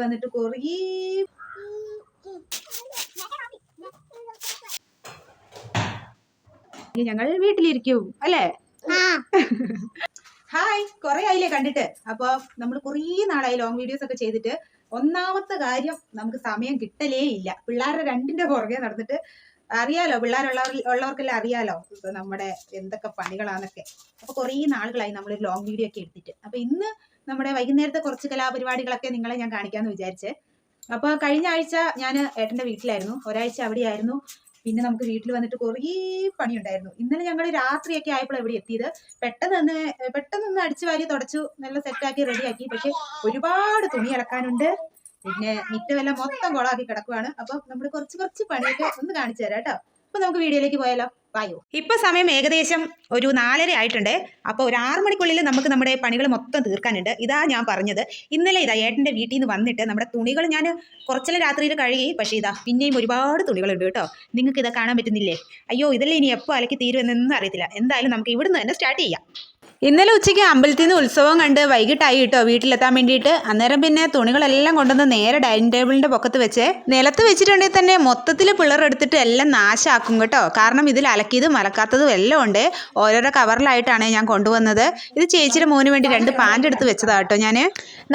വന്നിട്ട് കുറേ ഞങ്ങൾ വീട്ടിലിരിക്കും അല്ലേ? ഹായ് കുറെ ആയില്ലേ കണ്ടിട്ട്? അപ്പൊ നമ്മൾ കുറേ നാളായി ലോങ് വീഡിയോസ് ഒക്കെ ചെയ്തിട്ട് ഒന്നാമത്തെ കാര്യം നമുക്ക് സമയം കിട്ടലേ ഇല്ല. പിള്ളേരുടെ രണ്ടിന്റെ പുറകെ നടന്നിട്ട് അറിയാലോ പിള്ളേരുള്ളവർ ഉള്ളവർക്കെല്ലാം അറിയാലോ നമ്മുടെ എന്തൊക്കെ പണികളാന്നൊക്കെ. അപ്പൊ കുറേ നാളുകളായി നമ്മൾ ലോങ് വീഡിയോ ഒക്കെ എടുത്തിട്ട്. അപ്പൊ ഇന്ന് നമ്മുടെ വൈകുന്നേരത്തെ കുറച്ച് കലാപരിപാടികളൊക്കെ നിങ്ങളെ ഞാൻ കാണിക്കാന്ന് വിചാരിച്ച്. അപ്പൊ കഴിഞ്ഞ ആഴ്ച ഞാൻ ഏട്ടന്റെ വീട്ടിലായിരുന്നു. ഒരാഴ്ച അവിടെയായിരുന്നു. പിന്നെ നമുക്ക് വീട്ടിൽ വന്നിട്ട് കുറേ പണിയുണ്ടായിരുന്നു. ഇന്നലെ ഞങ്ങൾ രാത്രിയൊക്കെ ആയപ്പോൾ എവിടെ എത്തിയത്. പെട്ടെന്ന് തന്നെ പെട്ടെന്ന് ഒന്ന് അടിച്ചു വാരി തുടച്ചു നല്ല സെറ്റാക്കി റെഡിയാക്കി പക്ഷെ ഒരുപാട് തുണി ഇളക്കാനുണ്ട് പിന്നെ മിറ്റമെല്ലാം മൊത്തം കുളമാക്കി കിടക്കുവാണ്. അപ്പൊ നമ്മൾ കുറച്ച് കുറച്ച് പണിയൊക്കെ ഒന്ന് കാണിച്ചു തരാം കേട്ടോ. അപ്പൊ നമുക്ക് വീഡിയോയിലേക്ക് പോയാലോ? വായു. ഇപ്പൊ സമയം ഏകദേശം ഒരു നാലര ആയിട്ടുണ്ട്. അപ്പോൾ ഒരു ആറു മണിക്കുള്ളിൽ നമുക്ക് നമ്മുടെ പണികൾ മൊത്തം തീർക്കാനുണ്ട്. ഇതാ ഞാൻ പറഞ്ഞത്. ഇന്നലെ ഇതാ ഏട്ടന്റെ വീട്ടിൽ നിന്ന് വന്നിട്ട് നമ്മുടെ തുണികൾ ഞാൻ കുറച്ചല്ല രാത്രിയിൽ കഴുകി പക്ഷേ ഇതാ പിന്നെയും ഒരുപാട് തുണികളുണ്ട് കേട്ടോ. നിങ്ങൾക്ക് ഇതാ കാണാൻ പറ്റുന്നില്ലേ? അയ്യോ ഇതല്ലേ ഇനി എപ്പോൾ അലക്കി തീരുമെന്നൊന്നും അറിയത്തില്ല. എന്തായാലും നമുക്ക് ഇവിടുന്ന് തന്നെ സ്റ്റാർട്ട് ചെയ്യാം. ഇന്നലെ ഉച്ചയ്ക്ക് അമ്പലത്തിൽ നിന്ന് ഉത്സവം കണ്ട് വൈകിട്ടായി കേട്ടോ വീട്ടിലെത്താൻ വേണ്ടിയിട്ട്. അന്നേരം പിന്നെ തുണികളെല്ലാം കൊണ്ടുവന്ന് നേരെ ഡൈനിങ് ടേബിളിന്റെ പൊക്കത്ത് വെച്ച് നിലത്ത് വെച്ചിട്ടുണ്ടെങ്കിൽ തന്നെ മൊത്തത്തിൽ പിള്ളേർ എടുത്തിട്ട് എല്ലാം നാശാക്കും കേട്ടോ. കാരണം ഇതിൽ അലക്കിയതും അലക്കാത്തതും എല്ലാം ഉണ്ട്. ഓരോരോ കവറിലായിട്ടാണ് ഞാൻ കൊണ്ടുവന്നത്. ഇത് ചേച്ചിയുടെ മോന് വേണ്ടി രണ്ട് പാന്റ് എടുത്ത് വെച്ചതാ കേട്ടോ ഞാൻ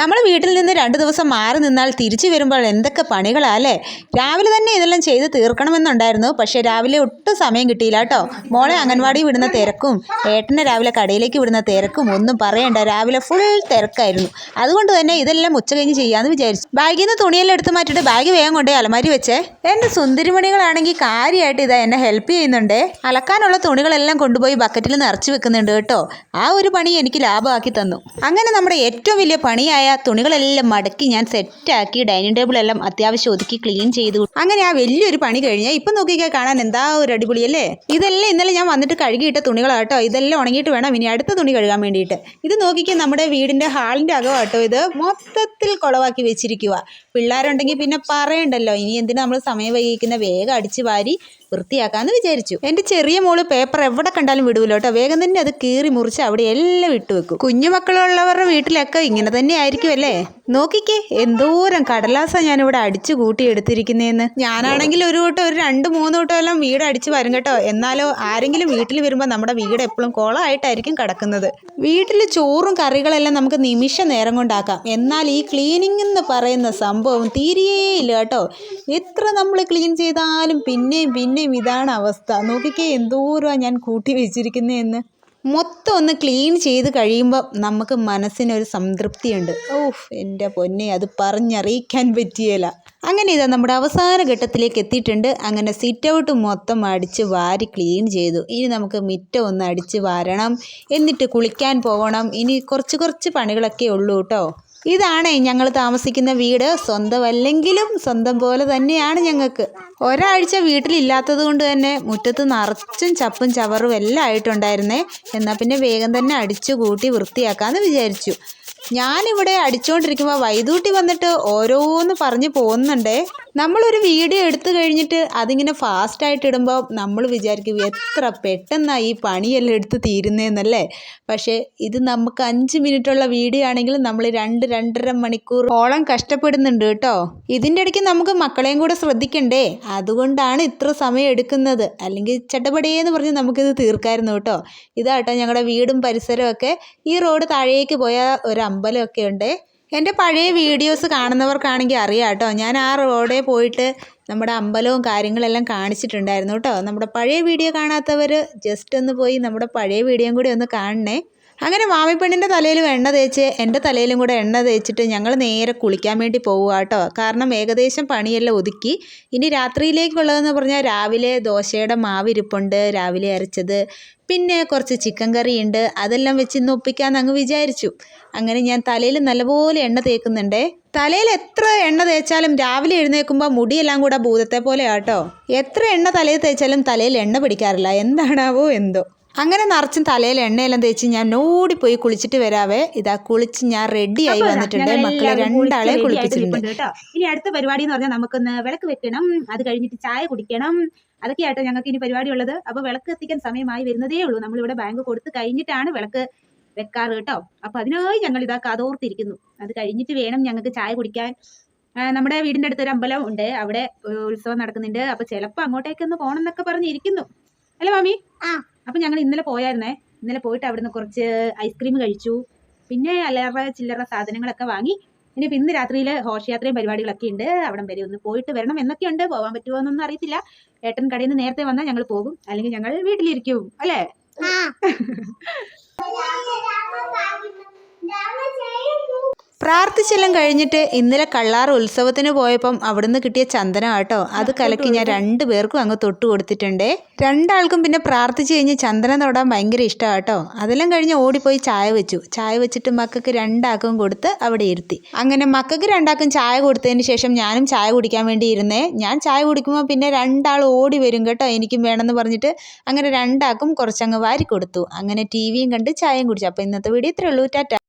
നമ്മൾ വീട്ടിൽ നിന്ന് രണ്ട് ദിവസം മാറി നിന്നാൽ തിരിച്ചു വരുമ്പോൾ എന്തൊക്കെ പണികളാ അല്ലേ? രാവിലെ തന്നെ ഇതെല്ലാം ചെയ്ത് തീർക്കണമെന്നുണ്ടായിരുന്നു. പക്ഷേ രാവിലെ ഒട്ടും സമയം കിട്ടിയില്ല കേട്ടോ. മോളെ അംഗൻവാടി വിടുന്ന തിരക്കും. ഏട്ടനെ രാവിലെ കടയിലേക്ക് വിടുന്ന തിരക്കും ഒന്നും പറയണ്ട. രാവിലെ ഫുൾ തിരക്കായിരുന്നു. അതുകൊണ്ട് തന്നെ ഇതെല്ലാം ഉച്ച കഴിഞ്ഞ് ചെയ്യാമെന്ന് വിചാരിച്ചു. ബാഗിൽ നിന്ന് തുണിയെല്ലാം എടുത്ത് മാറ്റിയിട്ട് ബാഗ് വേഗം കൊണ്ടേ അലമാരി വെച്ചേ. എന്റെ സുന്ദരിമണികളാണെങ്കിൽ കാര്യമായിട്ട് ഇതാ എന്നെ ഹെൽപ്പ് ചെയ്യുന്നുണ്ടേ. അലക്കാനുള്ള തുണികളെല്ലാം കൊണ്ടുപോയി ബക്കറ്റിൽ നിറച്ച് വെക്കുന്നുണ്ട് കേട്ടോ. ആ ഒരു പണി എനിക്ക് ലാഭമാക്കി തന്നു. അങ്ങനെ നമ്മുടെ ഏറ്റവും വലിയ പണിയായ തുണികളെല്ലാം മടക്കി ഞാൻ സെറ്റാക്കി ഡൈനിങ് ടേബിളെല്ലാം അത്യാവശ്യം ഒതുക്കി ക്ലീൻ ചെയ്തു. അങ്ങനെ ആ വലിയൊരു പണി കഴിഞ്ഞാൽ ഇപ്പം നോക്കിക്കാൻ കാണാൻ എന്താ ഒരു അടിപൊളിയല്ലേ? ഇതെല്ലാം ഇന്നലെ ഞാൻ വന്നിട്ട് കഴുകിയിട്ട തുണികളാട്ടോ ഇതെല്ലാം ഉണങ്ങിയിട്ട് വേണം. ഇനി അടുത്ത തുണി കഴുകാൻ വേണ്ടിയിട്ട്. ഇത് നോക്കിക്കാൻ നമ്മുടെ വീടിന്റെ ഹാളിന്റെ അകമാട്ടോ ഇത്. മൊത്തത്തിൽ കുളവാക്കി വെച്ചിരിക്കുക പിള്ളേരുണ്ടെങ്കിൽ പിന്നെ പറയണ്ടല്ലോ ഇനി എന്തിനാ നമ്മൾ സമയം വൈകിക്കുന്ന വേഗം അടിച്ച് വാരി വൃത്തിയാക്കാമെന്ന് വിചാരിച്ചു. എന്റെ ചെറിയ മോൾ പേപ്പർ എവിടെ കണ്ടാലും വിടൂല കേട്ടോ. വേഗം തന്നെ അത് കീറി മുറിച്ച് അവിടെ എല്ലാം ഇട്ട് വെക്കും. കുഞ്ഞുമക്കളുള്ളവരുടെ വീട്ടിലൊക്കെ ഇങ്ങനെ തന്നെ ആയിരിക്കും അല്ലേ? നോക്കിക്കേ എന്തോരം കടലാസ ഞാനിവിടെ അടിച്ചു കൂട്ടി എടുത്തിരിക്കുന്നതെന്ന് ഞാനാണെങ്കിൽ ഒരു വട്ടം ഒരു രണ്ട് മൂന്ന് വട്ടം എല്ലാം വീട് അടിച്ച് വരും കേട്ടോ. എന്നാലോ ആരെങ്കിലും വീട്ടിൽ വരുമ്പോൾ നമ്മുടെ വീട് എപ്പോഴും കുളമായിട്ടായിരിക്കും കിടക്കുന്നത്. വീട്ടിൽ ചോറും കറികളെല്ലാം നമുക്ക് നിമിഷ നേരം കൊണ്ടാക്കാം. എന്നാൽ ഈ ക്ലീനിങ് എന്ന് പറയുന്ന സംഭവം തീരെയില്ല കേട്ടോ. എത്ര നമ്മൾ ക്ലീൻ ചെയ്താലും പിന്നെയും പിന്നെയും ഇതാണ് അവസ്ഥ. നോക്കിക്കേ എന്തോരമാണ് ഞാൻ കൂട്ടി വെച്ചിരിക്കുന്നതെന്ന് മൊത്തം ഒന്ന് ക്ലീൻ ചെയ്ത് കഴിയുമ്പോൾ നമുക്ക് മനസ്സിനൊരു സംതൃപ്തിയുണ്ട്. ഓഹ് എന്റെ പൊന്നെ അത് പറഞ്ഞറിയിക്കാൻ പറ്റിയല്ല അങ്ങനെ ഇതാ നമ്മുടെ അവസാന ഘട്ടത്തിലേക്ക് എത്തിയിട്ടുണ്ട്. അങ്ങനെ സിറ്റ് ഔട്ട് മൊത്തം അടിച്ച് വാരി ക്ലീൻ ചെയ്തു. ഇനി നമുക്ക് മിറ്റം ഒന്ന് അടിച്ച് വാരണം. എന്നിട്ട് കുളിക്കാൻ പോകണം ഇനി കുറച്ച് കുറച്ച് പണികളൊക്കെ ഉള്ളൂ കേട്ടോ. ഇതാണ് ഞങ്ങൾ താമസിക്കുന്ന വീട്. സ്വന്തമല്ലെങ്കിലും സ്വന്തം പോലെ തന്നെയാണ് ഞങ്ങൾക്ക്. ഒരാഴ്ച വീട്ടിലില്ലാത്തത് കൊണ്ട് തന്നെ മുറ്റത്ത് നിറച്ചും ചപ്പും ചവറും എല്ലാം ആയിട്ടുണ്ടായിരുന്നേ. എന്നാൽ പിന്നെ വേഗം തന്നെ അടിച്ചു കൂട്ടി വൃത്തിയാക്കാമെന്ന് വിചാരിച്ചു. ഞാനിവിടെ അടിച്ചുകൊണ്ടിരിക്കുമ്പോൾ വൈദൂട്ടി വന്നിട്ട് ഓരോന്ന് പറഞ്ഞ് പോകുന്നുണ്ടേ നമ്മളൊരു വീഡിയോ എടുത്തു കഴിഞ്ഞിട്ട് അതിങ്ങനെ ഫാസ്റ്റായിട്ട് ഇടുമ്പോൾ നമ്മൾ വിചാരിക്കും എത്ര പെട്ടെന്നാണ് ഈ പണിയെല്ലാം എടുത്ത് തീരുന്നതെന്നല്ലേ പക്ഷേ ഇത് നമുക്ക് അഞ്ച് മിനിറ്റുള്ള വീഡിയോ ആണെങ്കിൽ നമ്മൾ രണ്ട് രണ്ടര മണിക്കൂർ ഓളം കഷ്ടപ്പെടുന്നുണ്ട് കേട്ടോ. ഇതിന്റെ ഇടയ്ക്ക് നമുക്ക് മക്കളെയും കൂടെ ശ്രദ്ധിക്കണ്ടേ. അതുകൊണ്ടാണ് ഇത്ര സമയം എടുക്കുന്നത്. അല്ലെങ്കിൽ ചട്ടപടിയെന്ന് പറഞ്ഞ് നമുക്കിത് തീർക്കായിരുന്നു കേട്ടോ. ഇതാട്ടോ ഞങ്ങളുടെ വീടും പരിസരമൊക്കെ ഈ റോഡ് താഴേക്ക് പോയ ഒരു അമ്പലമൊക്കെ ഉണ്ട്. എന്റെ പഴയ വീഡിയോസ് കാണുന്നവർക്കാണെങ്കിൽ അറിയാം കേട്ടോ. ഞാൻ ആ റോഡേ പോയിട്ട് നമ്മുടെ അമ്പലവും കാര്യങ്ങളെല്ലാം കാണിച്ചിട്ടുണ്ടായിരുന്നു കേട്ടോ. നമ്മുടെ പഴയ വീഡിയോ കാണാത്തവർ ജസ്റ്റ് ഒന്ന് പോയി നമ്മുടെ പഴയ വീഡിയോയും കൂടി ഒന്ന് കാണണേ. അങ്ങനെ മാമിപ്പെണ്ണിന്റെ തലയിലും എണ്ണ തേച്ച് എന്റെ തലയിലും കൂടെ എണ്ണ തേച്ചിട്ട് ഞങ്ങൾ നേരെ കുളിക്കാൻ വേണ്ടി പോവുക കേട്ടോ. കാരണം ഏകദേശം പണിയെല്ലാം ഒതുക്കി. ഇനി രാത്രിയിലേക്കുള്ളതെന്ന് പറഞ്ഞാൽ രാവിലെ ദോശയുടെ മാവിരിപ്പുണ്ട് രാവിലെ അരച്ചത്. പിന്നെ കുറച്ച് ചിക്കൻ കറിയുണ്ട്. അതെല്ലാം വെച്ച് ഇന്ന് ഒപ്പിക്കാമെന്ന് അങ്ങ് വിചാരിച്ചു. അങ്ങനെ ഞാൻ തലയിൽ നല്ലപോലെ എണ്ണ തേക്കുന്നുണ്ടേ. തലയിൽ എത്ര എണ്ണ തേച്ചാലും രാവിലെ എഴുന്നേൽക്കുമ്പോൾ മുടിയെല്ലാം കൂടെ ഭൂതത്തെ പോലെ ആട്ടോ എത്ര എണ്ണ തലയിൽ തേച്ചാലും തലയിൽ എണ്ണ പിടിക്കാറില്ല. എന്താണാവോ എന്തോ. അങ്ങനെ നിറച്ചും തലയിൽ എണ്ണയെല്ലാം തേച്ച് ഞാൻ ഓടിപ്പോയി കുളിച്ചിട്ട് വരാവേ. ഇതാ കുളിച്ച് ഞാൻ റെഡി ആയി വന്നിട്ടുണ്ട്. മക്കളെ രണ്ടാളെ കുളിപ്പിച്ചിട്ടുണ്ട്. കേട്ടോ. ഇനി അടുത്ത പരിപാടി എന്ന് പറഞ്ഞാൽ നമുക്കൊന്ന് വിളക്ക് വെക്കണം. അത് കഴിഞ്ഞിട്ട് ചായ കുടിക്കണം. അതൊക്കെയായിട്ടോ ഞങ്ങൾക്ക് ഇനി പരിപാടി ഉള്ളത്. അപ്പൊ വിളക്ക് എത്തിക്കാൻ സമയമായി വരുന്നതേ ഉള്ളൂ. നമ്മളിവിടെ ബാങ്ക് കൊടുത്ത് കഴിഞ്ഞിട്ടാണ് വിളക്ക് വെക്കാറ് കേട്ടോ. അപ്പൊ അതിനായി ഞങ്ങൾ ഇതാ കാതോർത്തിരിക്കുന്നു. അത് കഴിഞ്ഞിട്ട് വേണം ഞങ്ങൾക്ക് ചായ കുടിക്കാൻ. നമ്മുടെ വീടിന്റെ അടുത്തൊരു അമ്പലം ഉണ്ട്. അവിടെ ഉത്സവം നടക്കുന്നുണ്ട്. അപ്പോൾ ചിലപ്പോ അങ്ങോട്ടേക്കൊന്ന് പോകണം എന്നൊക്കെ പറഞ്ഞിരിക്കുന്നു. അല്ലേ മാമി? ആ. അപ്പം ഞങ്ങൾ ഇന്നലെ പോയായിരുന്നേ. ഇന്നലെ പോയിട്ട് അവിടുന്ന് കുറച്ച് ഐസ്ക്രീം കഴിച്ചു. പിന്നെ അല്ലറ ചില്ലറ സാധനങ്ങളൊക്കെ വാങ്ങി. ഇനിയിപ്പോൾ ഇന്ന് രാത്രിയിൽ ഘോഷയാത്രയും പരിപാടികളൊക്കെ ഉണ്ട്. അവിടം വരെ ഒന്ന് പോയിട്ട് വരണം എന്നൊക്കെയുണ്ട്. പോകാൻ പറ്റുമോ എന്നൊന്നും അറിയത്തില്ല. ഏട്ടൻ കടയിൽ നിന്ന് നേരത്തെ വന്നാൽ ഞങ്ങൾ പോകും. അല്ലെങ്കിൽ ഞങ്ങൾ വീട്ടിലിരിക്കും. അല്ലേ ആ പ്രാർത്ഥിച്ചെല്ലാം കഴിഞ്ഞിട്ട് ഇന്നലെ കള്ളാർ ഉത്സവത്തിന് പോയപ്പം അവിടുന്ന് കിട്ടിയ ചന്ദനം കേട്ടോ അത് കലക്കി ഞാൻ രണ്ടു പേർക്കും അങ്ങ് തൊട്ട് കൊടുത്തിട്ടുണ്ട്. രണ്ടാൾക്കും പിന്നെ പ്രാർത്ഥിച്ചു കഴിഞ്ഞ് ചന്ദനം തൊടാൻ ഭയങ്കര ഇഷ്ടമാണ് കേട്ടോ അതെല്ലാം കഴിഞ്ഞ് ഓടിപ്പോയി ചായ വെച്ചു. ചായ വെച്ചിട്ട് മക്കൾക്ക് രണ്ടാക്കും കൊടുത്ത് അവിടെ ഇരുത്തി. അങ്ങനെ മക്കൾക്ക് രണ്ടാക്കും ചായ കൊടുത്തതിന് ശേഷം ഞാനും ചായ കുടിക്കാൻ വേണ്ടി ഇരുന്നേ. ഞാൻ ചായ കുടിക്കുമ്പോൾ പിന്നെ രണ്ടാൾ ഓടി വരും കേട്ടോ എനിക്കും വേണമെന്ന് പറഞ്ഞിട്ട്. അങ്ങനെ രണ്ടാക്കും കുറച്ചങ്ങ് വാരി കൊടുത്തു. അങ്ങനെ ടി വിയും കണ്ട് ചായയും കുടിച്ചു. അപ്പോൾ ഇന്നത്തെ വീഡിയോ ഇത്രയേ ഉള്ളൂ. ടാറ്റ.